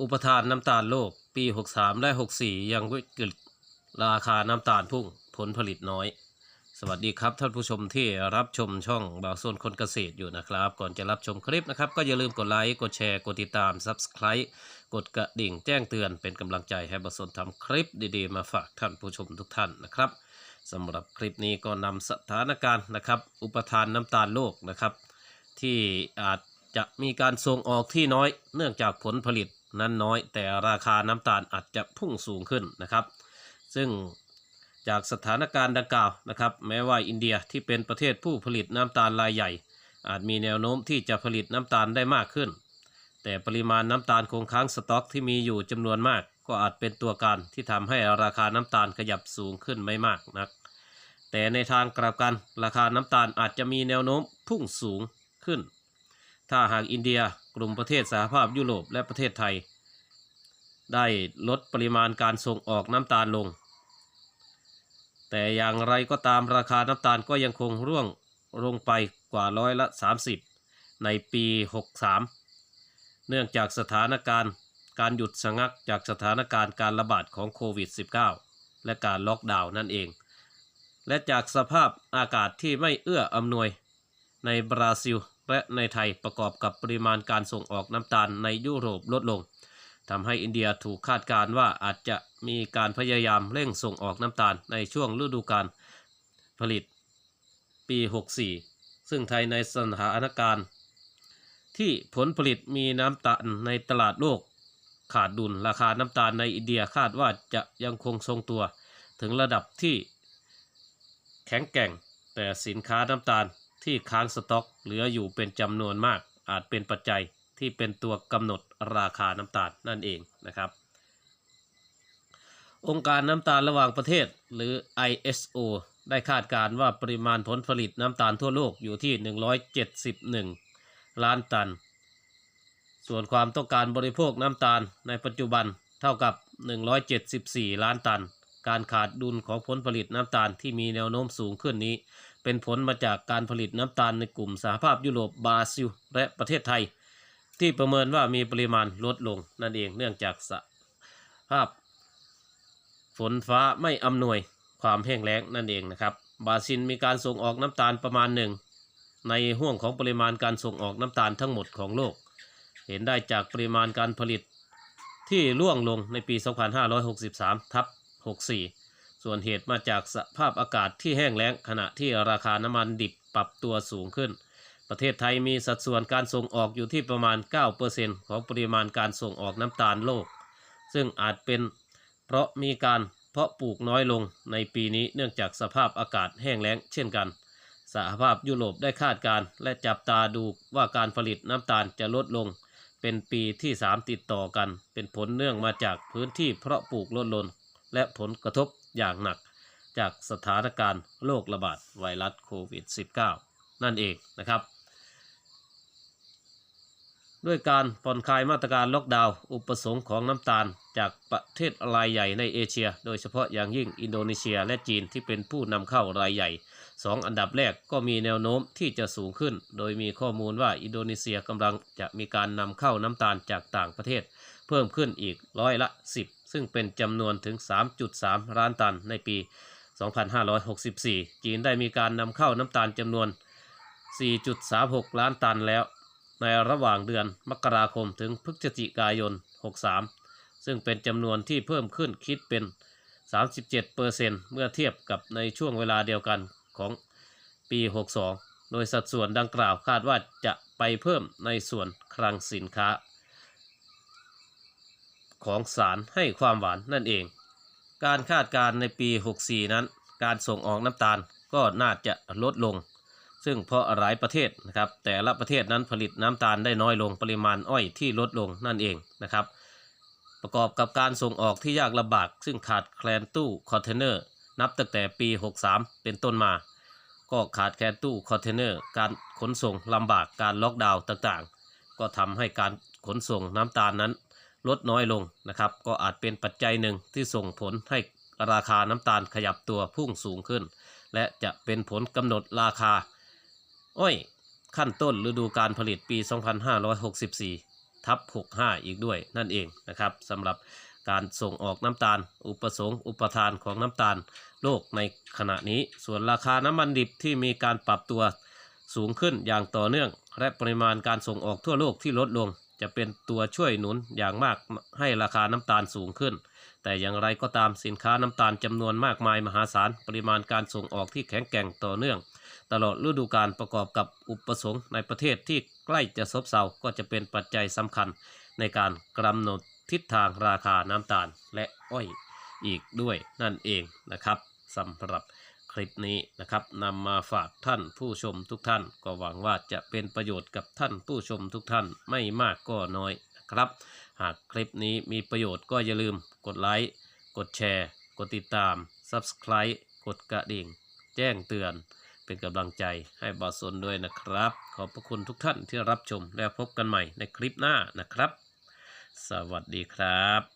อุปทานน้ำตาลโลกปี 63 และ 64 ยังวิกฤตราคาน้ำตาลพุ่งผลผลิตน้อย สวัสดีครับท่านผู้ชมที่รับชมช่องบาวโซนคนเกษตรอยู่นะครับ ก่อนจะรับชมคลิปนะครับ ก็อย่าลืมกดไลค์กดแชร์กดติดตาม Subscribe กดกระดิ่งแจ้งเตือนเป็นกำลังใจให้บาวโซนทำคลิปดีๆ มาฝากท่านผู้ชมทุกท่านนะครับสำหรับคลิปนี้ก็นำสถานการณ์นะครับ อุปทานน้ำตาลโลกนะครับ ที่อาจจะมีการส่งออกที่น้อย เนื่องจากผลผลิต นั้นน้อย แต่ราคาน้ำตาลอาจจะพุ่งสูงขึ้นนะครับ ซึ่งจากสถานการณ์ดังกล่าวนะครับ แม้ว่าอินเดียที่เป็นประเทศผู้ผลิตน้ำตาลรายใหญ่ อาจมีแนวโน้มที่จะผลิตน้ำตาลได้มากขึ้น แต่ปริมาณน้ำตาลคงค้างสต็อกที่มีอยู่จำนวนมาก ก็อาจเป็นตัวการที่ทำให้ราคาน้ำตาลขยับสูงขึ้นไม่มากนัก แต่ในทางกลับกันราคาน้ำตาลอาจจะมีแนวโน้มพุ่งสูงขึ้น ถ้าหากอินเดีย กลุ่มประเทศสหภาพยุโรปและประเทศไทย ได้ลดปริมาณการส่งออกน้ำตาลลง แต่อย่างไรก็ตามราคาน้ำตาลก็ยังคงร่วงลงไปกว่าร้อยละ 30 ในปี 63 เนื่องจากสถานการณ์การหยุดชะงักจากสถานการณ์การระบาดของโควิด -19 และการล็อกดาวน์นั่นเอง และจากสภาพอากาศที่ไม่เอื้ออำนวยในบราซิล และในไทยประกอบกับปริมาณการส่งออกน้ำตาลในยุโรปลดลงทำให้อินเดียถูกคาดการณ์ว่าอาจจะมีการพยายามเร่งส่งออกน้ำตาลในช่วงฤดูกาลผลิตปี 64 ซึ่งไทยในสถานการณ์ที่ผลผลิตมีน้ำตาลในตลาดโลก ขาดดุลราคาน้ำตาลในอินเดียคาดว่าจะยังคงทรงตัว ถึงระดับที่แข็งแกร่งแต่สินค้าน้ำตาล ที่ค้างสต็อกเหลืออยู่เป็นจำนวนมาก อาจเป็นปัจจัยที่เป็นตัวกำหนดราคาน้ำตาลนั่นเองนะครับ องค์การน้ำตาลระหว่างประเทศหรือ ISO ได้คาดการณ์ว่าปริมาณผลผลิตน้ำตาลทั่วโลกอยู่ที่ 171 ล้านตัน ส่วนความต้องการบริโภคน้ำตาลในปัจจุบันเท่ากับ 174 ล้านตัน การขาดดุลของผลผลิตน้ำตาลที่มีแนวโน้มสูงขึ้นนี้ เป็นผลมาจากการผลิตน้ำตาลในกลุ่มสหภาพยุโรปบราซิล และประเทศไทย ที่ประเมินว่ามีปริมาณลดลงนั่นเองเนื่องจากสภาพ ฝนฟ้าไม่อำนวยความแห้งแล้งนั่นเองนะครับ บราซิลมีการส่งออกน้ำตาลประมาณหนึ่งในห่วงของปริมาณการส่งออกน้ำตาลทั้งหมดของโลก เห็นได้จากปริมาณการผลิตที่ร่วงลงในปี 2563 ทับ 64 ส่วนเหตุมาจากสภาพอากาศที่แห้งแล้งขณะที่ราคาน้ำมันดิบปรับตัวสูงขึ้น ประเทศไทยมีสัดส่วนการส่งออกอยู่ที่ประมาณ 9%ของปริมาณการส่งออกน้ำตาลโลก ซึ่งอาจเป็นเพราะมีการเพาะปลูกน้อยลงในปีนี้เนื่องจากสภาพอากาศแห้งแล้งเช่นกัน สหภาพยุโรปได้คาดการณ์และจับตาดูว่าการผลิตน้ำตาลจะลดลง เป็นปีที่ 3 ติดต่อกัน เป็นผลเนื่องมาจากพื้นที่เพาะปลูกลดลง และผลกระทบอย่างหนักจากสถานการณ์โรคระบาดไวรัสโควิด -19 นั่นเองนะครับ ด้วยการผ่อนคลายมาตรการล็อกดาวน์อุปสงค์ของน้ำตาล จากประเทศรายใหญ่ในเอเชีย โดยเฉพาะอย่างยิ่งอินโดนีเซียและจีนที่เป็นผู้นำเข้ารายใหญ่สองอันดับแรกก็มีแนวโน้มที่จะสูงขึ้น โดยมีข้อมูลว่าอินโดนีเซียกำลังจะมีการนำเข้าน้ำตาลจากต่างประเทศ เพิ่มขึ้นอีกร้อยละ 10 ซึ่งเป็นจำนวนถึง 3.3 ล้านตันในปี 2564 จีนได้มีการนำเข้าน้ำตาลจำนวน 4.36 ล้านตันแล้ว ในระหว่างเดือนมกราคมถึงพฤศจิกายน 63 ซึ่งเป็นจำนวนที่เพิ่มขึ้นคิดเป็น 37%เเมื่อเทียบกับในช่วงเวลาเดียวกันของปี 62 โดยสัดส่วนดังกล่าวคาดว่าจะไปเพิ่มในส่วนคลังสินค้า ของสารให้ความหวานนั่นเอง การคาดการณ์ในปี 64 นั้น การส่งออกน้ำตาลก็น่าจะลดลง ซึ่งเพราะหลายประเทศนะครับ แต่ละประเทศนั้นผลิตน้ำตาลได้น้อยลงปริมาณอ้อยที่ลดลงนั่นเองนะครับ ประกอบกับการส่งออกที่ยากลำบาก ซึ่งขาดแคลนตู้คอนเทนเนอร์ นับตั้งแต่ปี 63 เป็นต้นมา ก็ขาดแคลนตู้คอนเทนเนอร์การขนส่งลำบากการล็อกดาวน์ต่างๆ ก็ทำให้การขนส่งน้ำตาลนั้น ลดน้อยลงนะครับ ก็อาจเป็นปัจจัยหนึ่งที่ส่งผลให้ราคาน้ำตาลขยับตัวพุ่งสูงขึ้น และจะเป็นผลกำหนดราคา อ้อยขั้นต้นฤดูการผลิตปี 2564 ทับ 65 อีกด้วยนั่นเองนะครับสำหรับการส่งออกน้ำตาล อุปสงค์อุปทานของน้ำตาลโลกในขณะนี้ ส่วนราคาน้ำมันดิบที่มีการปรับตัวสูงขึ้นอย่างต่อเนื่อง และปริมาณการส่งออกทั่วโลกที่ลดลง จะเป็นตัวช่วยหนุนอย่างมากให้ราคาน้ำตาลสูงขึ้น แต่อย่างไรก็ตามสินค้าน้ำตาลจำนวนมากมายมหาศาล ปริมาณการส่งออกที่แข็งแกร่งต่อเนื่อง ตลอดฤดูกาลประกอบกับอุปสงค์ในประเทศที่ใกล้จะซบเซาก็จะเป็นปัจจัยสำคัญในการกำหนดทิศทางราคาน้ำตาลและอ้อยอีกด้วยนั่นเองนะครับสำหรับ คลิปนี้นะครับนำมาฝากท่านผู้ชมทุกท่าน ก็หวังว่าจะเป็นประโยชน์กับท่านผู้ชมทุกท่านไม่มากก็น้อยนะครับ หากคลิปนี้มีประโยชน์ก็อย่าลืมกดไลค์กดแชร์ กดติดตาม Subscribe กดกระดิ่ง แจ้งเตือน เป็นกำลังใจให้บอสนด้วยนะครับ ขอบพระคุณทุกท่านที่รับชมแล้วพบกันใหม่ในคลิปหน้านะครับ สวัสดีครับ